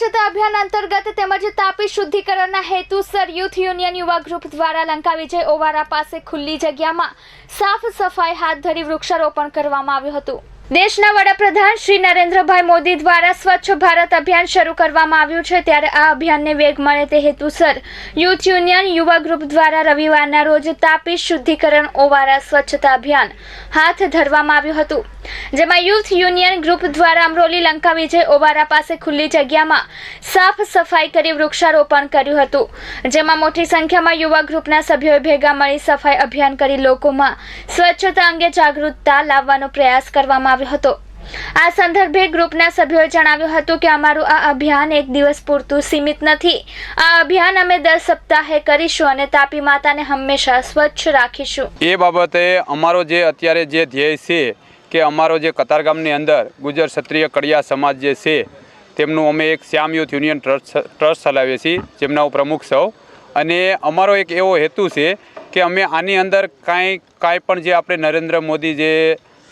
સ્વચ્છતા અભિયાન અંતર્ગત તેમજ તાપી શુદ્ધિકરણના હેતુસર યુથ યુનિયન યુવા ગ્રુપ દ્વારા લંકા વિજય ઓવારા પાસે ખુલ્લી જગ્યામાં સાફ સફાઈ હાથ ધરી વૃક્ષારોપણ કરવામાં આવ્યું હતું. દેશના વડાપ્રધાન શ્રી નરેન્દ્રભાઈ મોદી દ્વારા સ્વચ્છ ભારત અભિયાન શરૂ કરવામાં આવ્યું છે. ત્યારે આ અભિયાનને વેગ મળે તે હેતુસર યુથ યુનિયન યુવા ગ્રુપ દ્વારા રવિવારના રોજ તાપી શુદ્ધિકરણ ઓવારા સ્વચ્છતા અભિયાન હાથ ધરવામાં આવ્યું હતું. જેમાં યુથ યુનિયન ગ્રુપ દ્વારા અમરોલી લંકા વિજય ઓવારા પાસે ખુલ્લી જગ્યામાં સાફ સફાઈ કરી વૃક્ષારોપણ કર્યું હતું. જેમાં મોટી સંખ્યામાં યુવા ગ્રુપના સભ્યોએ ભેગા મળી સફાઈ અભિયાન કરી લોકોમાં સ્વચ્છતા અંગે જાગૃતતા લાવવાનો પ્રયાસ કરવામાં આવ્યો હતો. આ સંદર્ભે ગ્રુપના સભ્યોએ જણાવ્યું હતું કે અમારું આ અભિયાન એક દિવસ પૂરતું સીમિત નથી. આ અભિયાન અમે દર સપ્તાહે કરીશું અને તાપી માતાને હંમેશા સ્વચ્છ રાખીશું. એ બાબતે અમારો જે અત્યારે જે ધ્યેય છે કે અમારો જે કતારગામની અંદર ગુજર ક્ષત્રિય કડિયા સમાજ જે છે, તેમનું અમે એક Shyam youth union trust trust ચલાવીએ છીએ, જેમના હું પ્રમુખ સૌ અને અમારો એક એવો હેતુ છે કે અમે આની અંદર કાંઈ કાંઈ પણ જે આપણે નરેન્દ્ર મોદી જે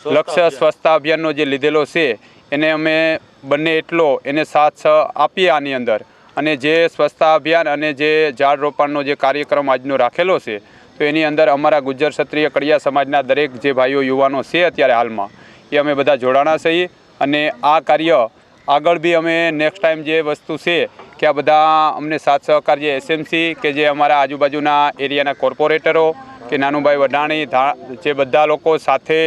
લક્ષ્ય સ્વચ્છતા અભિયાનનો જે લીધેલો છે એને અમે બંને એટલો એને સાથ આપીએ આની અંદર. અને જે સ્વચ્છતા અભિયાન અને જે ઝાડ રોપણનો જે કાર્યક્રમ આજનો રાખેલો છે તો એની અંદર અમારા ગુજ્જર ક્ષત્રિય કડિયા સમાજના દરેક જે ભાઈઓ યુવાનો છે અત્યારે હાલમાં એ અમે બધા જોડાણા છીએ. અને આ કાર્ય આગળ બી અમે નેક્સ્ટ ટાઈમ જે વસ્તુ છે કે આ બધા અમને સાથ સહકાર જે એસએમસી કે જે અમારા આજુબાજુના એરિયાના કોર્પોરેટરો કે નાનુભાઈ વઢાણી જે બધા લોકો સાથે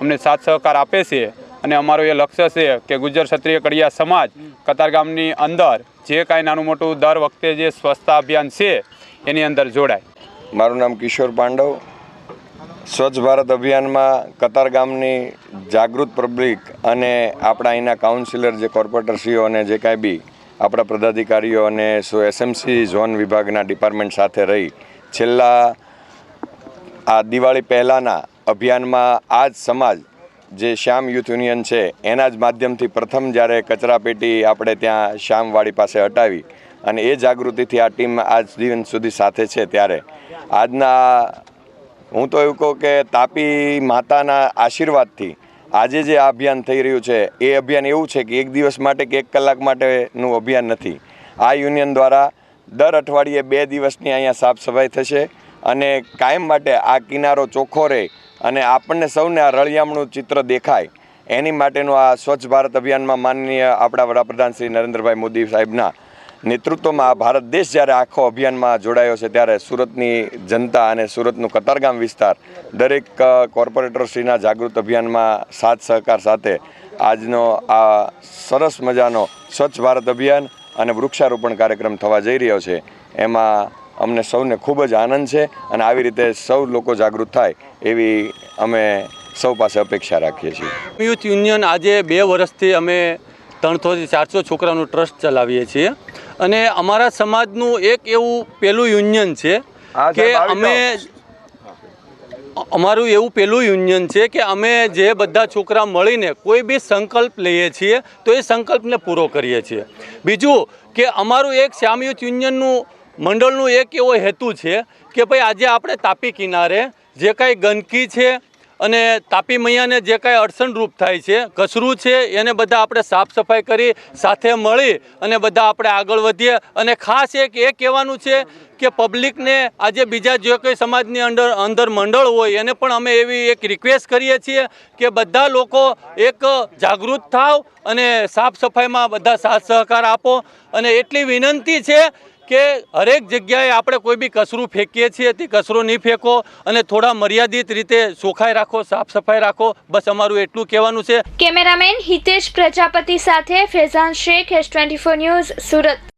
અમને સાથ સહકાર આપે છે અને અમારું એ લક્ષ્ય છે કે ગુજર ક્ષત્રિય કડિયા સમાજ કતારગામની અંદર જે કાંઈ નાનું મોટું દર વખતે જે સ્વચ્છતા અભિયાન છે, એની અંદર જોડાય. મારું નામ કિશોર પાંડવ. સ્વચ્છ ભારત અભિયાનમાં કતાર ગામની જાગૃત પબ્લિક અને આપણા અહીંના કાઉન્સિલર જે કોર્પોરેટરશ્રીઓ અને જે કાંઈ બી આપણા પદાધિકારીઓ અને સો એસએમસી ઝોન વિભાગના ડિપાર્ટમેન્ટ સાથે રહી, છેલ્લા આ દિવાળી પહેલાંના અભિયાનમાં આ જ સમાજ જે શ્યામ યુથ યુનિયન છે, એના જ માધ્યમથી પ્રથમ જ્યારે કચરાપેટી આપણે ત્યાં શ્યામવાડી પાસે હટાવી અને એ જાગૃતિથી આ ટીમ આજ દિવસ સુધી સાથે છે ત્યારે. આજના હું તો એવું કહું કે તાપી માતાના આશીર્વાદથી આજે જે આ અભિયાન થઈ રહ્યું છે, એ અભિયાન એવું છે કે એક દિવસ માટે કે એક કલાક માટેનું અભિયાન નથી. આ યુનિયન દ્વારા દર અઠવાડિયે બે દિવસની અહીંયા સાફ સફાઈ થશે અને કાયમ માટે આ કિનારો ચોખ્ખો રહે અને આપણને સૌને આ રળિયામણું ચિત્ર દેખાય. એની માટેનું આ સ્વચ્છ ભારત અભિયાનમાં માનનીય આપણા વડાપ્રધાન શ્રી નરેન્દ્રભાઈ મોદી સાહેબના નેતૃત્વમાં આ ભારત દેશ જ્યારે આખો અભિયાનમાં જોડાયો છે ત્યારે સુરતની જનતા અને સુરતનું કતારગામ વિસ્તાર દરેક કોર્પોરેટરશ્રીના જાગૃત અભિયાનમાં સાથ સહકાર સાથે આજનો આ સરસ મજાનો સ્વચ્છ ભારત અભિયાન અને વૃક્ષારોપણ કાર્યક્રમ થવા જઈ રહ્યો છે. એમાં અમને સૌને ખૂબ જ આનંદ છે અને આવી રીતે સૌ લોકો જાગૃત થાય એવી અમે સૌ પાસે અપેક્ષા રાખીએ છીએ. યુથ યુનિયન આજે બે વર્ષથી અમે ત્રણસોથી ચારસો છોકરાનું ટ્રસ્ટ ચલાવીએ છીએ. અને અમારા સમાજનું એક એવું પહેલું યુનિયન છે કે અમે અમારું એવું પહેલું યુનિયન છે કે અમે જે બધા છોકરા મળીને કોઈ બી સંકલ્પ લઈએ છીએ તો એ સંકલ્પને પૂરો કરીએ છીએ. બીજું કે અમારું એક શ્યામ યુથ યુનિયનનું મંડળનું એક એવો હેતુ છે કે ભાઈ આજે આપણે તાપી કિનારે જે કાંઈ ગંદકી છે અને તાપી મૈયાને જે કાંઈ અડચણરૂપ થાય છે, કચરું છે, એને બધા આપણે સાફ સફાઈ કરી સાથે મળી અને બધા આપણે આગળ વધીએ. અને ખાસ એક એ કહેવાનું છે કે પબ્લિકને આજે બીજા જે કંઈ સમાજની અંદર અંદર મંડળ હોય એને પણ અમે એવી એક રિક્વેસ્ટ કરીએ છીએ કે બધા લોકો એક જાગૃત થાવ અને સાફ સફાઈમાં બધા સાથ સહકાર આપો. અને એટલી વિનંતી છે કે હરેક જગ્યાએ આપણે કોઈ બી કચરું ફેંકીએ છીએ, તે કચરો નહીં ફેંકો અને થોડા મર્યાદિત રીતે સોખાઈ રાખો, સાફ સફાઈ રાખો. બસ અમારું એટલું કહેવાનું છે. કેમેરામેન હિતેશ પ્રજાપતિ સાથે Faizan Shaikh S twenty news Surat.